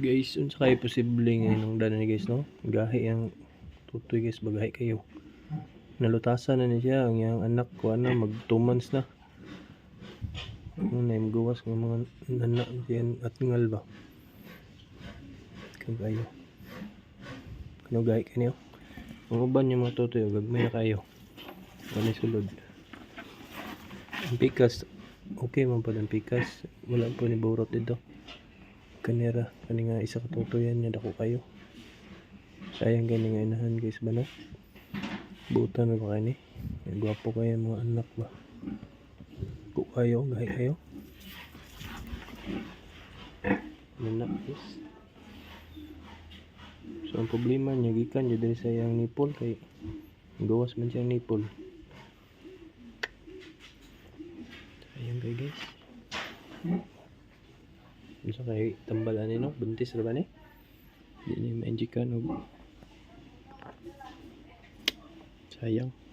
Guys, unsa kay posible ngayon nung dana ni guys no? Gahi ang tutoy guys, bagahi kayo. Nalutasan na ni siya ang iyang anak ko ana mag 2 months na. Ano na yung gawas ng mga nanak diyan at ngal ba? Kag kayo. Kano gahi kanyo? Ang uban yung mga tutoy, gagmay na kayo. Ano sulod? Ang pikas, okay man pa ang pikas. Wala po ni burot dito. Kanira, kani nga isa ka tutoyan niya dako kayo. Sayang gani nga inahan guys ba no? Buta na ba kani? Gwapo kayo mga anak ba? Ku kayo, gahi kayo. Nanak guys. So ang problema niya gikan jud diri sa nipple kay gawas man siyang nipple. Sayang kay guys. Bisa kay tambalan ni no, buntis ra ba ni? Di ni ma-injikan og sayang.